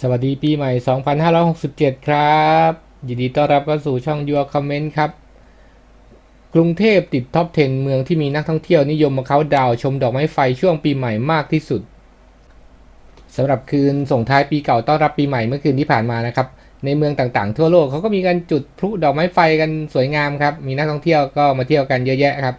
สวัสดีปีใหม่ 2567 ครับ ยินดีต้อนรับเข้าสู่ช่อง Your Comment ครับ กรุงเทพติดท็อป 10 เมืองที่มีนักท่องเที่ยวนิยมมาเขาดาวชมดอกไม้ไฟช่วงปีใหม่มากที่สุดสำหรับคืนส่งท้ายปีเก่าต้อนรับปีใหม่เมื่อคืนที่ผ่านมานะครับ ในเมืองต่างๆ ทั่วโลกเขาก็มีการจุดพลุดอกไม้ไฟกันสวยงามครับ มีนักท่องเที่ยวก็มาเที่ยวกันเยอะแยะครับ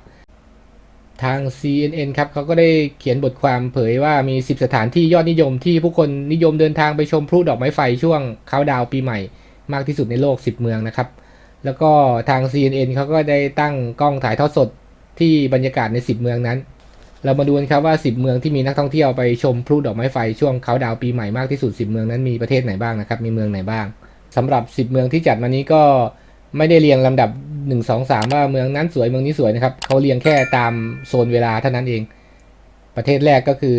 ทาง CNN ครับเขาก็ได้เขียนบทความเผยว่ามี 10 สถานที่ยอดนิยมที่ผู้คนนิยมเดินทางไปชมพลุดอกไม้ไฟช่วงเขาน์ดาวปีใหม่ มากที่สุดในโลก 10 เมืองนะครับ แล้วก็ทาง CNN เขาก็ได้ตั้งกล้องถ่ายทอดสดที่บรรยากาศใน 10 เมืองนั้น เรามาดูกันครับว่า 10 เมืองที่มีนักท่องเที่ยวไปชมพลุดอกไม้ไฟช่วงเขาน์ดาวปีใหม่มากที่สุด 10 เมืองนั้นมีประเทศไหนบ้างนะครับ มีเมืองไหนบ้างสำหรับ 10 เมืองที่จัดมานี้ก็ไม่ได้เรียงลำดับ 1 2 3ว่าเมืองนั้นสวยเมืองนี้สวยนะครับเขาเรียงแค่ตามโซนเวลาเท่านั้นเอง ประเทศแรกก็คือ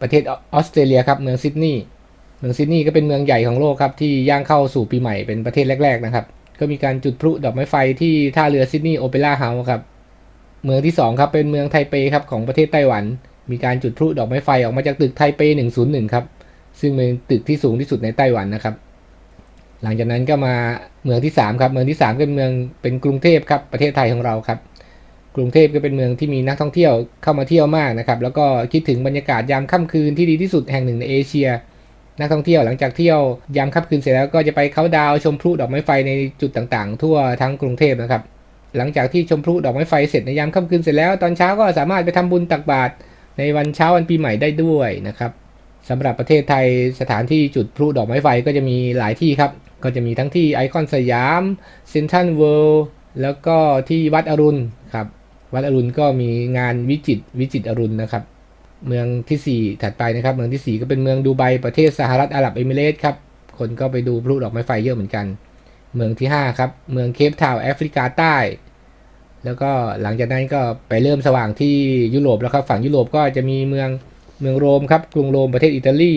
ประเทศออสเตรเลียครับเมืองซิดนีย์เมืองซิดนีย์ก็เป็นเมืองใหญ่ของโลกครับที่ย่างเข้าสู่ปีใหม่เป็นประเทศแรก ๆ นะครับ ก็มีการจุดพลุดอกไม้ไฟที่ท่าเรือซิดนีย์โอเปร่าเฮาส์ครับเมืองที่สองครับเป็นเมืองไทเปครับของประเทศไต้หวัน มีการจุดพลุดอกไม้ไฟออกมาจากตึกไทเป 101 ครับซึ่งเป็นตึกที่สูงที่สุดในไต้หวันนะครับ หลังจากนั้นก็มาเมืองที่3ครับเมืองที่3เป็นเมืองเป็นกรุงเทพครับประเทศไทยของเราครับ กรุงเทพก็เป็นเมืองที่มีนักท่องเที่ยวเข้ามาเที่ยวมากนะครับแล้วก็คิดถึงบรรยากาศยามค่ำคืนที่ดีที่สุดแห่งหนึ่งในเอเชีย นักท่องเที่ยวหลังจากเที่ยวยามค่ำคืนเสร็จแล้วก็จะไปเขาดาวชมพลุดอกไม้ไฟในจุดต่างๆ ทั่วทั้งกรุงเทพนะครับหลังจากที่ชมพลุดอกไม้ไฟเสร็จในยามค่ำคืนเสร็จแล้วตอนเช้าก็สามารถไปทำบุญตักบาตรในวันเช้าวันปีใหม่ได้ด้วยนะครับสำหรับประเทศไทยสถานที่จุดพลุดอกไม้ไฟก็จะมีหลายที่ครับ ก็จะมีทั้งที่ไอคอนสยามเซนทรัลเวิลด์แล้วก็ที่วัดอรุณครับวัดอรุณก็มีงานวิจิตวิจิตอรุณนะครับ เมืองทีสี่4 ถัดไปนะครับ เมืองทีสี่ 4 ก็เป็นเมืองดูไบประเทศสหรัฐอาหรับเอมิเรตส์ครับคนก็ไปดูพลุดอกไม้ไฟเยอะเหมือนกัน เมืองที่ 5 ครับ เมืองเคปทาวแอฟริกาใต้ แล้วก็หลังจากนั้นก็ไปเริ่มสว่างที่ยุโรปแล้วครับฝั่งยุโรปก็จะมีเมืองเมืองโรมครับกรุงโรมประเทศอิตาลี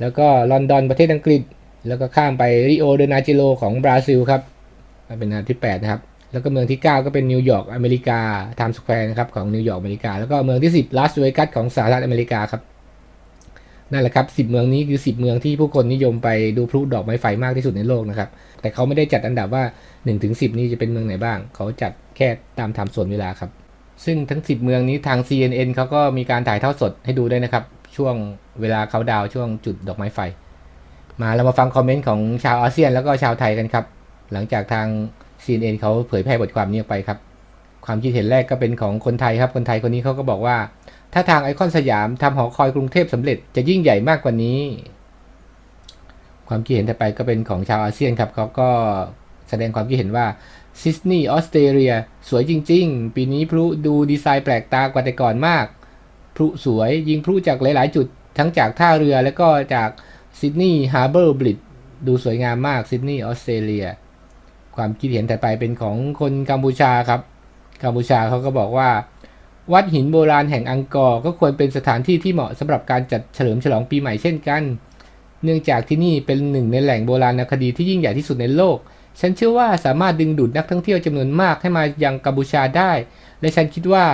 แล้วก็ลอนดอนประเทศอังกฤษ แล้วก็ข้ามไปริโอเดนาจิโลของบราซิลครับเป็นอันที่8นะครับแล้วก็เมืองที่ 9 ก็เป็นนิวยอร์กอเมริกาไทม์สแควร์นะครับของนิวยอร์กอเมริกา แล้วก็เมืองที่ 10ลาสเวกัสของสหรัฐอเมริกาครับนั่นแหละครับ10 เมืองนี้คือ 10 เมืองที่ผู้คนนิยมไปดูพลุดอกไม้ไฟมากที่สุดในโลกนะครับ แต่เขาไม่ได้จัดอันดับว่า1-10นี้จะเป็นเมืองไหนบ้าง เขาจัดแค่ตามไทม์โซนเวลาครับ ซึ่งทั้ง 10 เมืองนี้ทาง CNN เขาก็มีการถ่ายทอดสดให้ดูด้วยนะครับ ช่วงเวลาเขาดาวช่วงจุดดอกไม้ไฟ มาเรามาฟังคอมเมนต์ของชาวอาเซียนแล้วก็ชาวไทยกันครับ หลังจากทาง CNN เขาเผยแพร่บทความนี้ไปครับ ความคิดเห็นแรกก็เป็นของคนไทยครับ คนไทยคนนี้เขาก็บอกว่า ถ้าทางไอคอนสยามทำหอคอยกรุงเทพสำเร็จจะยิ่งใหญ่มากกว่านี้ ความคิดเห็นต่อไปก็เป็นของชาวอาเซียนครับเขาก็แสดงความคิดเห็นว่าซิดนีย์ออสเตรเลียสวยจริง ๆ ปีนี้พลุดูดีไซน์แปลกตากว่าแต่ก่อนมากพลุสวยยิงพลุจากหลาย ๆ จุดทั้งจากท่าเรือแล้วก็จาก ซิดนีย์ฮาร์เบอร์บริดดูสวยงามมากซิดนีย์ออสเตรเลีย ความคิดเห็นถัดไปเป็นของคนกัมพูชาครับ กัมพูชาเขาก็บอกว่า วัดหินโบราณแห่งอังกอร์ก็ควรเป็นสถานที่ที่เหมาะสำหรับการจัดเฉลิมฉลองปีใหม่เช่นกัน เนื่องจากที่นี่เป็นหนึ่งในแหล่งโบราณคดีที่ยิ่งใหญ่ที่สุดในโลก ฉันเชื่อว่าสามารถดึงดูดนักท่องเที่ยวจำนวนมากให้มายังกัมพูชาได้ และฉันคิดว่า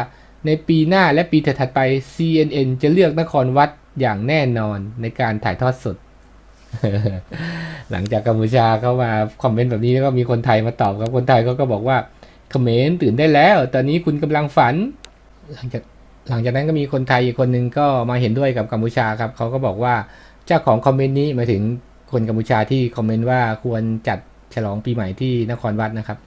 ในปีหน้าและปีถัดๆไป CNN จะเลือกนครวัดอย่างแน่นอนในการถ่ายทอดสด หลังจากกัมพูชาเข้ามาคอมเมนต์แบบนี้แล้วก็มีคนไทยมาตอบครับคนไทยเขาก็บอกว่าเขมรตื่นได้แล้ว ตอนนี้คุณกำลังฝัน หลังจากหลังจากนั้นก็มีคนไทยอีกคนนึงก็มาเห็นด้วยกับกัมพูชาครับเขาก็บอกว่าเจ้าของคอมเมนต์นี้มาถึงคนกัมพูชาที่คอมเมนต์ว่าควรจัดฉลองปีใหม่ที่นครวัดนะครับ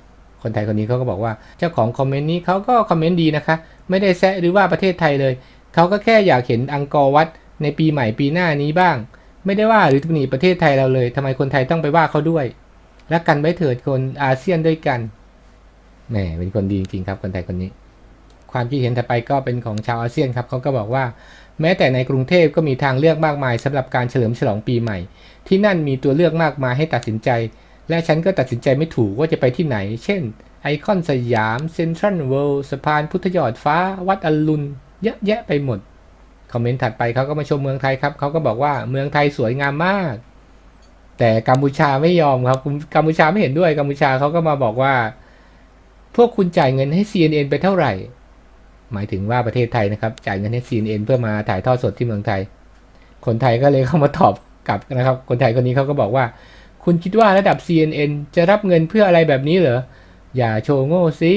คนไทยคนนี้เขาก็บอกว่าเจ้าของคอมเมนต์นี้เขาก็คอมเมนต์ดีนะคะ ไม่ได้แซะหรือว่าประเทศไทยเลยเขาก็แค่อยากเห็นอังกอร์วัดในปีใหม่ปีหน้านี้บ้าง ไม่ได้ว่าหรือตำหนิประเทศไทยเราเลยทำไมคนไทยต้องไปว่าเขาด้วย และกันไว้เถิดคนอาเซียนด้วยกันแหมเป็นคนดีจริงครับคนไทยคนนี้ ความคิดเห็นถัดไปก็เป็นของชาวอาเซียนครับเขาก็บอกว่า แม้แต่ในกรุงเทพก็มีทางเลือกมากมายสำหรับการเฉลิมฉลองปีใหม่ ที่นั่นมีตัวเลือกมากมายให้ตัดสินใจ และฉันก็ตัดสินใจไม่ถูกว่าจะไปที่ไหน เช่น ไอคอนสยามเซ็นทรัลเวิลด์สะพานพุทธยอดฟ้า วัดอรุณเยอะแยะไปหมด คอมเมนต์ถัดไปเขาก็มาชมเมืองไทยครับเขาก็บอกว่าเมืองไทยสวยงามมาก แต่กัมพูชาไม่ยอมครับกัมพูชาไม่เห็นด้วยกัมพูชาเขาก็มาบอกว่า พวกคุณจ่ายเงินให้ CNN ไปเท่าไหร่ หมายถึงว่าประเทศไทยนะครับ จ่ายเงินให้ CNN เพื่อมาถ่ายทอดสดที่เมืองไทย คนไทยก็เลยเข้ามาตอบกลับนะครับ คนไทยคนนี้เขาก็บอกว่า คุณคิดว่าระดับ CNN จะรับเงินเพื่ออะไรแบบนี้เหรออย่าโชว์โง่สิ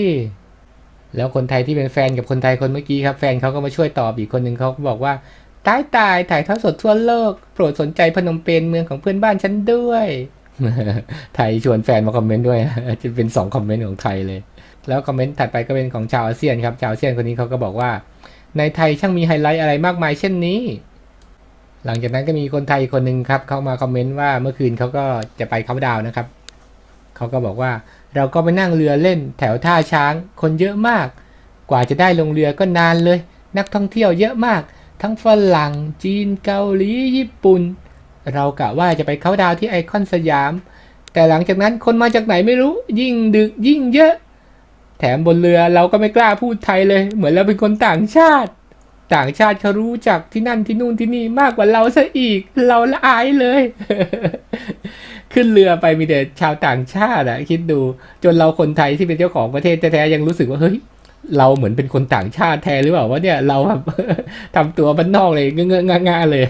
แล้วคนไทยที่เป็นแฟนกับคนไทยคนเมื่อกี้ครับ แฟนเขาก็มาช่วยตอบอีกคนหนึ่งเขาก็บอกว่า ตายตายถ่ายทอดสดทั่วโลก โปรดสนใจพนมเปญเมืองของเพื่อนบ้านฉันด้วย ไทยชวนแฟนมาคอมเมนต์ด้วยจะเป็นสองคอมเมนต์ของไทยเลย แล้วคอมเมนต์ถัดไปก็เป็นของชาวอาเซียนครับ ชาวอาเซียนคนนี้เขาก็บอกว่า ในไทยช่างมีไฮไลท์อะไรมากมายเช่นนี้ หลังจากนั้นก็มีคนไทยคนหนึ่งครับ เข้ามาคอมเมนต์ว่าเมื่อคืนเขาก็จะไปเขาดาวนะครับเขาก็บอกว่า เราก็ไปนั่งเรือเล่นแถวท่าช้าง คนเยอะมาก กว่าจะได้ลงเรือก็นานเลย นักท่องเที่ยวเยอะมาก ทั้งฝรั่ง จีน เกาหลี ญี่ปุ่น เรากะว่าจะไปเขาดาวที่ไอคอนสยาม แต่หลังจากนั้นคนมาจากไหนไม่รู้ ยิ่งดึกยิ่งเยอะ แถมบนเรือเราก็ไม่กล้าพูดไทยเลย เหมือนเราเป็นคนต่างชาติ ต่างชาติเขารู้จักที่นั่นที่นู่นที่นี่มากกว่าเราซะอีก เราละอายเลย ขึ้นเรือไปมีแต่ชาวต่างชาติอะคิดดูจนเราคนไทยที่เป็นเจ้าของประเทศแท้ๆยังรู้สึกว่าเฮ้ยเราเหมือนเป็นคนต่างชาติแท้หรือเปล่าว่าเนี่ยเราแบบทำตัวบ้านนอกเลยเงอะๆงาๆเลย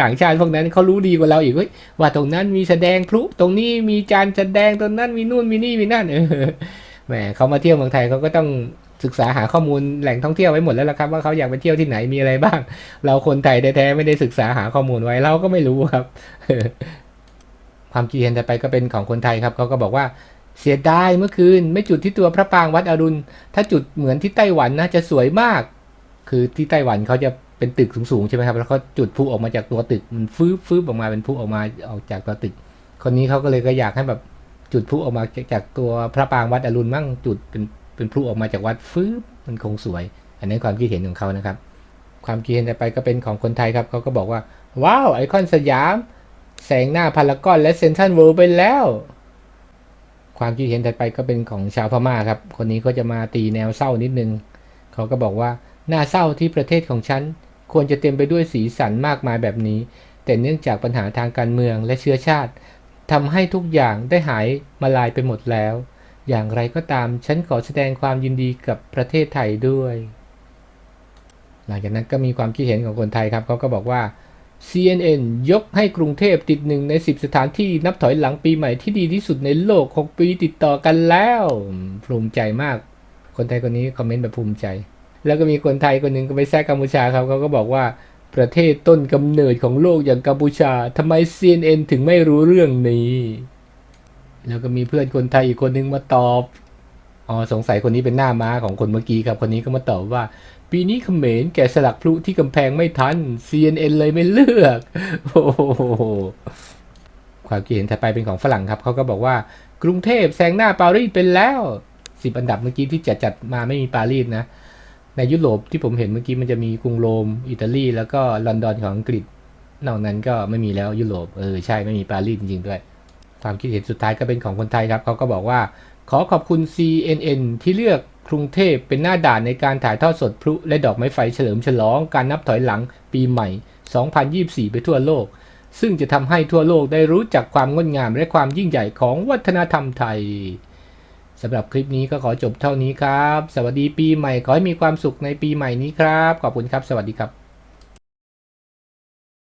ต่างชาติพวกนั้นเขารู้ดีกว่าเราอีกว่าตรงนั้นมีแสดงพลุตรงนี้มีจานแสดงตรงนั้นมีนู่นมีนี่มีนั่นเออแหมเขามาเที่ยวเมืองไทยเขาก็ต้องศึกษาหาข้อมูลแหล่งท่องเที่ยวไว้หมดแล้วละครับ ว่าเขาอยากไปเที่ยวที่ไหนมีอะไรบ้าง เราคนไทยแท้ๆไม่ได้ศึกษาหาข้อมูลไว้เราก็ไม่รู้ครับ ความคิดเห็นแต่ไปก็เป็นของคนไทยครับเขาก็บอกว่าเสียดายเมื่อคืน ไม่จุดที่ตัวพระปางวัดอรุณ ถ้าจุดเหมือนที่ไต้หวันนะจะสวยมาก คือที่ไต้หวันเขาจะเป็นตึกสูงๆใช่ไหมครับแล้วเขาจุดพลุออกมาจากตัวตึกมันฟื้บฟื้ออกมาเป็นพลุออกมาออกจากตัวตึก คนนี้เขาก็เลยก็อยากให้แบบจุดพลุออกมาจากตัวพระปางวัดอรุณมั่งจุดเป็นเป็นพลุออกมาจากวัดฟื้บมันคงสวย อันนี้ความคิดเห็นของเขานะครับ ความคิดเห็นต่ไปก็เป็นของคนไทยครับเขาก็บอกว่าว้าวไอคอนสยาม แสงหน้าพารากอนและเซนทรัลเวิลด์ไปแล้ว ความคิดเห็นถัดไปก็เป็นของชาวพม่าครับ คนนี้ก็จะมาตีแนวเศร้านิดนึง เขาก็บอกว่าน่าเศร้าที่ประเทศของฉัน ควรจะเต็มไปด้วยสีสันมากมายแบบนี้ แต่เนื่องจากปัญหาทางการเมืองและเชื้อชาติทำให้ทุกอย่างได้หายมาลายไปหมดแล้ว อย่างไรก็ตามฉันขอแสดงความยินดีกับประเทศไทยด้วย หลังจากนั้นก็มีความคิดเห็นของคนไทยครับเขาก็บอกว่า CNN ยกให้กรุงเทพติดหนึ่งใน 10 สถานที่นับถอยหลังปีใหม่ที่ดีที่สุดในโลก 6 ปีติดต่อกันแล้ว ภูมิใจมาก คนไทยคนนี้คอมเมนต์แบบภูมิใจ แล้วก็มีคนไทยคนหนึ่งก็ไปแซกกัมพูชาครับเขาก็บอกว่าประเทศต้นกำเนิดของโลกอย่างกัมพูชาทำไม CNN ถึงไม่รู้เรื่องนี้ แล้วก็มีเพื่อนคนไทยอีกคนนึงมาตอบอ๋อสงสัยคนนี้เป็นหน้าม้าของคนเมื่อกี้ครับ คนนี้ก็มาตอบว่าปีนี้เขมรแกะสลักพลุที่กำแพงไม่ทัน CNN เลยไม่เลือก โอ้โหความคิดเห็นถัดไปเป็นของฝรั่งครับ เขาก็บอกว่ากรุงเทพแซงหน้าปารีสเป็นแล้วสิบอันดับเมื่อกี้ที่จัดจัดมาไม่มีปารีสนะ ในยุโรปที่ผมเห็นเมื่อกี้มันจะมีกรุงโรม อิตาลี แล้วก็ลอนดอนของอังกฤษ นอกนั้นก็ไม่มีแล้วยุโรปเออใช่ไม่มีปารีสจริงๆด้วย ความคิดเห็นสุดท้ายก็เป็นของคนไทยครับเขาก็บอกว่า ขอขอบคุณ CNN ที่เลือก กรุงเทพเป็นหน้าด่านในการถ่ายทอดสดพลุและดอกไม้ไฟเฉลิมฉลองการนับถอยหลังปีใหม่ 2024 ไปทั่วโลก ซึ่งจะทำให้ทั่วโลกได้รู้จักความงดงามและความยิ่งใหญ่ของวัฒนธรรมไทยสำหรับคลิปนี้ก็ขอจบเท่านี้ครับ สวัสดีปีใหม่ ขอให้มีความสุขในปีใหม่นี้ครับ ขอบคุณครับ สวัสดีครับ